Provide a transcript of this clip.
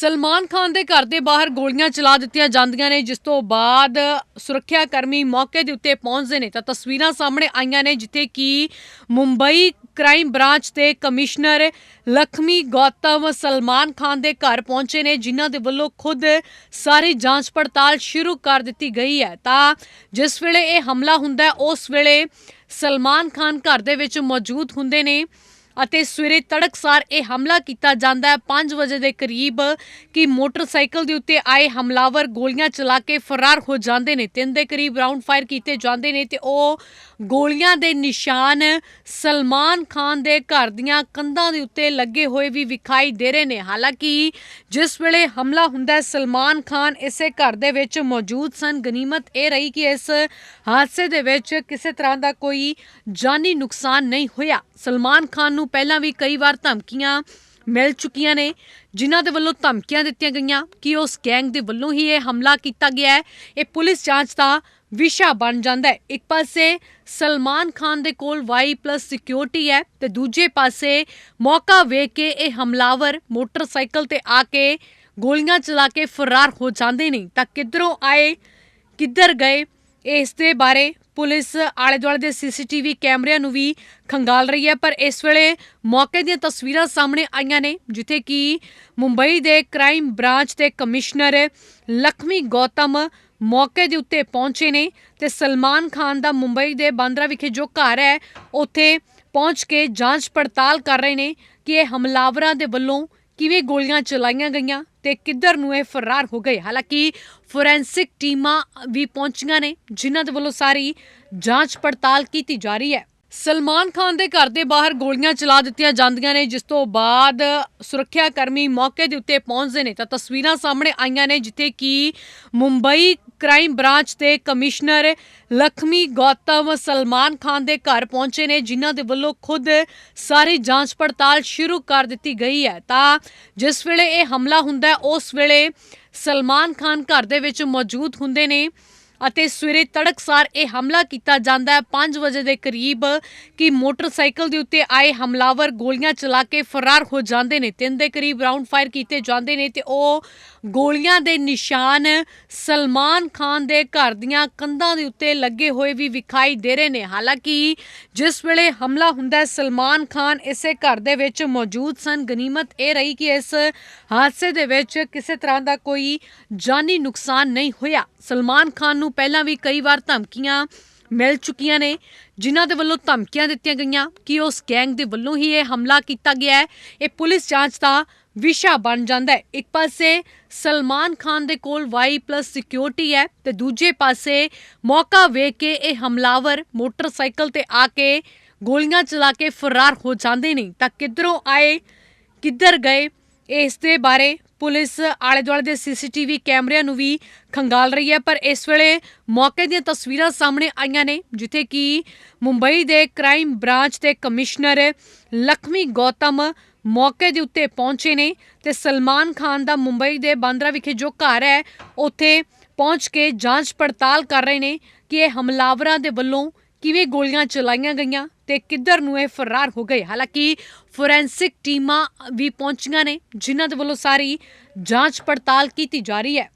ਸਲਮਾਨ ਖਾਨ ਦੇ ਘਰ ਦੇ ਬਾਹਰ ਗੋਲੀਆਂ ਚਲਾ ਦਿੱਤੀਆਂ ਜਾਂਦੀਆਂ ਨੇ, ਜਿਸ ਤੋਂ ਬਾਅਦ ਸੁਰੱਖਿਆ ਕਰਮੀ ਮੌਕੇ ਦੇ ਉੱਤੇ ਪਹੁੰਚਦੇ ਨੇ। ਤਾਂ ਤਸਵੀਰਾਂ ਸਾਹਮਣੇ ਆਈਆਂ ਨੇ, ਜਿੱਥੇ ਕਿ ਮੁੰਬਈ ਕ੍ਰਾਈਮ ਬ੍ਰਾਂਚ ਦੇ ਕਮਿਸ਼ਨਰ ਲਖਮੀ ਗੌਤਮ ਸਲਮਾਨ ਖਾਨ ਦੇ ਘਰ ਪਹੁੰਚੇ ਨੇ, ਜਿਨ੍ਹਾਂ ਦੇ ਵੱਲੋਂ ਖੁਦ ਸਾਰੀ ਜਾਂਚ ਪੜਤਾਲ ਸ਼ੁਰੂ ਕਰ ਦਿੱਤੀ ਗਈ ਹੈ। ਤਾਂ ਜਿਸ ਵੇਲੇ ਇਹ ਹਮਲਾ ਹੁੰਦਾ, ਉਸ ਵੇਲੇ ਸਲਮਾਨ ਖਾਨ ਘਰ ਦੇ ਵਿੱਚ ਮੌਜੂਦ ਹੁੰਦੇ ਨੇ। ਅਤੇ ਸਵੇਰੇ ਤੜਕਸਾਰ ਇਹ ਹਮਲਾ ਕੀਤਾ ਜਾਂਦਾ ਹੈ। 5 ਵਜੇ ਦੇ ਕਰੀਬ ਕਿ ਮੋਟਰਸਾਈਕਲ ਦੇ ਉੱਤੇ ਆਏ ਹਮਲਾਵਰ ਗੋਲੀਆਂ ਚਲਾ ਕੇ ਫਰਾਰ ਹੋ ਜਾਂਦੇ ਨੇ। ਤਿੰਨ ਦੇ ਕਰੀਬ ਰਾਉਂਡ ਫਾਇਰ ਕੀਤੇ ਜਾਂਦੇ ਨੇ ਤੇ ਉਹ ਗੋਲੀਆਂ ਦੇ ਨਿਸ਼ਾਨ ਸਲਮਾਨ ਖਾਨ ਦੇ ਘਰ ਦੀਆਂ ਕੰਧਾਂ ਦੇ ਉੱਤੇ ਲੱਗੇ ਹੋਏ ਵੀ ਵਿਖਾਈ ਦੇ ਰਹੇ ਨੇ। ਹਾਲਾਂਕਿ ਜਿਸ ਵੇਲੇ ਹਮਲਾ ਹੁੰਦਾ ਸਲਮਾਨ ਖਾਨ ਇਸੇ ਘਰ ਦੇ ਵਿੱਚ ਮੌਜੂਦ ਸਨ। ਗਨੀਮਤ ਇਹ ਰਹੀ ਕਿ ਇਸ ਹਾਦਸੇ ਦੇ ਵਿੱਚ ਕਿਸੇ ਤਰ੍ਹਾਂ ਦਾ ਕੋਈ ਜਾਨੀ ਨੁਕਸਾਨ ਨਹੀਂ ਹੋਇਆ। ਸਲਮਾਨ ਖਾਨ ਨੂੰ ਨੂੰ ਪਹਿਲਾਂ ਵੀ ਕਈ ਵਾਰ ਧਮਕੀਆਂ ਮਿਲ ਚੁੱਕੀਆਂ ਨੇ, ਜਿਨ੍ਹਾਂ ਦੇ ਵੱਲੋਂ ਧਮਕੀਆਂ ਦਿੱਤੀਆਂ ਗਈਆਂ ਕਿ ਉਸ ਗੈਂਗ ਦੇ ਵੱਲੋਂ ਹੀ ਇਹ ਹਮਲਾ ਕੀਤਾ ਗਿਆ ਹੈ। ਇਹ ਪੁਲਿਸ ਜਾਂਚ ਦਾ ਵਿਸ਼ਾ ਬਣ ਜਾਂਦਾ ਹੈ। ਇੱਕ ਪਾਸੇ ਸਲਮਾਨ ਖਾਨ ਦੇ ਕੋਲ ਵਾਈ ਪਲੱਸ ਸਿਕਿਉਰਿਟੀ ਹੈ ਤੇ ਦੂਜੇ ਪਾਸੇ ਮੌਕਾ ਵੇਖ ਕੇ ਇਹ ਹਮਲਾਵਰ ਮੋਟਰਸਾਈਕਲ ਤੇ ਆ ਕੇ ਗੋਲੀਆਂ ਚਲਾ ਕੇ ਫਰਾਰ ਹੋ ਜਾਂਦੇ ਨੇ। ਤਾਂ ਕਿੱਧਰੋਂ ਆਏ, ਕਿੱਧਰ ਗਏ, ਇਸ ਦੇ ਬਾਰੇ ਪੁਲਿਸ ਆਲੇ ਦੁਆਲੇ ਦੇ ਸੀਸੀਟੀਵੀ ਕੈਮਰਿਆਂ ਨੂੰ ਵੀ ਖੰਗਾਲ ਰਹੀ ਹੈ, ਪਰ ਇਸ ਵੇਲੇ ਮੌਕੇ ਦੀਆਂ ਤਸਵੀਰਾਂ ਸਾਹਮਣੇ ਆਈਆਂ ਨੇ, ਜਿੱਥੇ ਕਿ ਮੁੰਬਈ ਦੇ ਕ੍ਰਾਈਮ ਬ੍ਰਾਂਚ ਦੇ ਕਮਿਸ਼ਨਰ ਲਖਮੀ ਗੌਤਮ ਮੌਕੇ ਦੇ ਉੱਤੇ ਪਹੁੰਚੇ ਨੇ ਤੇ ਸਲਮਾਨ ਖਾਨ ਦਾ ਮੁੰਬਈ ਦੇ ਬਾਂਦਰਾ ਵਿਖੇ ਜੋ ਘਰ ਹੈ, ਉੱਥੇ ਪਹੁੰਚ ਕੇ ਜਾਂਚ ਪੜਤਾਲ ਕਰ ਰਹੇ ਨੇ ਕਿ ਇਹ ਹਮਲਾਵਰਾਂ ਦੇ ਵੱਲੋਂ ਕਿਵੇਂ ਗੋਲੀਆਂ ਚਲਾਈਆਂ ਗਈਆਂ ਤੇ ਕਿੱਧਰ ਨੂੰ ਇਹ ਫਰਾਰ ਹੋ ਗਏ? ਹਾਲਾਂਕਿ ਫੋਰੈਂਸਿਕ ਟੀਮਾਂ ਵੀ ਪਹੁੰਚੀਆਂ ਨੇ, ਜਿਨ੍ਹਾਂ ਦੇ ਵੱਲੋਂ ਸਾਰੀ ਜਾਂਚ ਪੜਤਾਲ ਕੀਤੀ ਜਾ ਰਹੀ ਹੈ। ਸਲਮਾਨ ਖਾਨ ਦੇ ਘਰ ਦੇ ਬਾਹਰ ਗੋਲੀਆਂ ਚਲਾ ਦਿੱਤੀਆਂ ਜਾਂਦੀਆਂ ਨੇ, ਜਿਸ ਤੋਂ ਬਾਅਦ ਸੁਰੱਖਿਆ ਕਰਮੀ ਮੌਕੇ ਦੇ ਉੱਤੇ ਪਹੁੰਚਦੇ ਨੇ। ਤਾਂ ਤਸਵੀਰਾਂ ਸਾਹਮਣੇ ਆਈਆਂ ਨੇ, ਜਿੱਥੇ ਕਿ ਮੁੰਬਈ ਕ੍ਰਾਈਮ ਬ੍ਰਾਂਚ ਦੇ ਕਮਿਸ਼ਨਰ ਲਖਮੀ ਗੌਤਮ ਸਲਮਾਨ ਖਾਨ ਦੇ ਘਰ ਪਹੁੰਚੇ ਨੇ, ਜਿਨ੍ਹਾਂ ਦੇ ਵੱਲੋਂ ਖੁਦ ਸਾਰੀ ਜਾਂਚ ਪੜਤਾਲ ਸ਼ੁਰੂ ਕਰ ਦਿੱਤੀ ਗਈ ਹੈ। ਤਾਂ ਜਿਸ ਵੇਲੇ ਇਹ ਹਮਲਾ ਹੁੰਦਾ ਹੈ ਉਸ ਵੇਲੇ ਸਲਮਾਨ ਖਾਨ ਘਰ ਦੇ ਵਿੱਚ ਮੌਜੂਦ ਹੁੰਦੇ ਨੇ। ਅਤੇ ਸਵੇਰੇ ਤੜਕਸਾਰ ਇਹ ਹਮਲਾ ਕੀਤਾ ਜਾਂਦਾ ਹੈ। 5 ਵਜੇ ਦੇ ਕਰੀਬ ਕਿ ਮੋਟਰਸਾਈਕਲ ਦੇ ਉੱਤੇ ਆਏ ਹਮਲਾਵਰ ਗੋਲੀਆਂ ਚਲਾ ਕੇ ਫਰਾਰ ਹੋ ਜਾਂਦੇ ਨੇ। ਤਿੰਨ ਦੇ ਕਰੀਬ ਰਾਉਂਡ ਫਾਇਰ ਕੀਤੇ ਜਾਂਦੇ ਨੇ ਤੇ ਉਹ ਗੋਲੀਆਂ ਦੇ ਨਿਸ਼ਾਨ ਸਲਮਾਨ ਖਾਨ ਦੇ ਘਰ ਦੀਆਂ ਕੰਧਾਂ ਦੇ ਉੱਤੇ ਲੱਗੇ ਹੋਏ ਵੀ ਵਿਖਾਈ ਦੇ ਰਹੇ ਨੇ। ਹਾਲਾਂਕਿ ਜਿਸ ਵੇਲੇ ਹਮਲਾ ਹੁੰਦਾ ਹੈ, ਸਲਮਾਨ ਖਾਨ ਇਸੇ ਘਰ ਦੇ ਵਿੱਚ ਮੌਜੂਦ ਸਨ। ਗਨੀਮਤ ਇਹ ਰਹੀ ਕਿ ਇਸ ਹਾਦਸੇ ਦੇ ਵਿੱਚ ਕਿਸੇ ਤਰ੍ਹਾਂ ਦਾ ਕੋਈ ਜਾਨੀ ਨੁਕਸਾਨ ਨਹੀਂ ਹੋਇਆ। ਸਲਮਾਨ ਖਾਨ ਨੂੰ ਪਹਿਲਾਂ ਵੀ ਕਈ ਵਾਰ ਧਮਕੀਆਂ ਮਿਲ ਚੁੱਕੀਆਂ ਨੇ, ਜਿਨ੍ਹਾਂ ਦੇ ਵੱਲੋਂ ਧਮਕੀਆਂ ਦਿੱਤੀਆਂ ਗਈਆਂ। ਕਿ ਉਸ ਗੈਂਗ ਦੇ ਵੱਲੋਂ ਹੀ ਇਹ ਹਮਲਾ ਕੀਤਾ ਗਿਆ ਹੈ? ਇਹ ਪੁਲਿਸ ਜਾਂਚ ਦਾ ਵਿਸ਼ਾ ਬਣ ਜਾਂਦਾ ਹੈ। ਇੱਕ ਪਾਸੇ ਸਲਮਾਨ ਖਾਨ ਦੇ ਕੋਲ ਵਾਈ ਪਲੱਸ ਸਿਕਿਉਰਿਟੀ ਹੈ ਤੇ ਦੂਜੇ ਪਾਸੇ ਮੌਕਾ ਵੇਖ ਕੇ ਇਹ ਹਮਲਾਵਰ ਮੋਟਰਸਾਈਕਲ ਤੇ ਆ ਕੇ ਗੋਲੀਆਂ ਚਲਾ ਕੇ ਫਰਾਰ ਹੋ ਜਾਂਦੇ ਨੇ। ਤਾਂ ਕਿੱਧਰੋਂ ਆਏ, ਕਿੱਧਰ ਗਏ, ਇਸ ਦੇ ਬਾਰੇ ਪੁਲਿਸ ਆਲੇ ਦੁਆਲੇ ਦੇ ਸੀਸੀਟੀਵੀ ਕੈਮਰਿਆਂ ਨੂੰ ਵੀ ਖੰਗਾਲ ਰਹੀ ਹੈ, ਪਰ ਇਸ ਵੇਲੇ ਮੌਕੇ ਦੀਆਂ ਤਸਵੀਰਾਂ ਸਾਹਮਣੇ ਆਈਆਂ ਨੇ, ਜਿੱਥੇ ਕਿ ਮੁੰਬਈ ਦੇ ਕ੍ਰਾਈਮ ਬ੍ਰਾਂਚ ਦੇ ਕਮਿਸ਼ਨਰ ਲਖਮੀ ਗੌਤਮ ਮੌਕੇ ਦੇ ਉੱਤੇ ਪਹੁੰਚੇ ਨੇ ਤੇ ਸਲਮਾਨ ਖਾਨ ਦਾ ਮੁੰਬਈ ਦੇ ਬਾਂਦਰਾ ਵਿਖੇ ਜੋ ਘਰ ਹੈ, ਉੱਥੇ ਪਹੁੰਚ ਕੇ ਜਾਂਚ ਪੜਤਾਲ ਕਰ ਰਹੇ ਨੇ ਕਿ ਇਹ ਹਮਲਾਵਰਾਂ ਦੇ ਵੱਲੋਂ ਕਿਵੇਂ ਗੋਲੀਆਂ ਚਲਾਈਆਂ ਗਈਆਂ ਤੇ ਕਿੱਧਰ ਨੂੰ ਇਹ ਫਰਾਰ ਹੋ ਗਏ? ਹਾਲਾਂਕਿ ਫੋਰੈਂਸਿਕ ਟੀਮਾਂ ਵੀ ਪਹੁੰਚੀਆਂ ਨੇ, ਜਿਨ੍ਹਾਂ ਦੇ ਵੱਲੋਂ ਸਾਰੀ ਜਾਂਚ ਪੜਤਾਲ ਕੀਤੀ ਜਾ ਰਹੀ ਹੈ।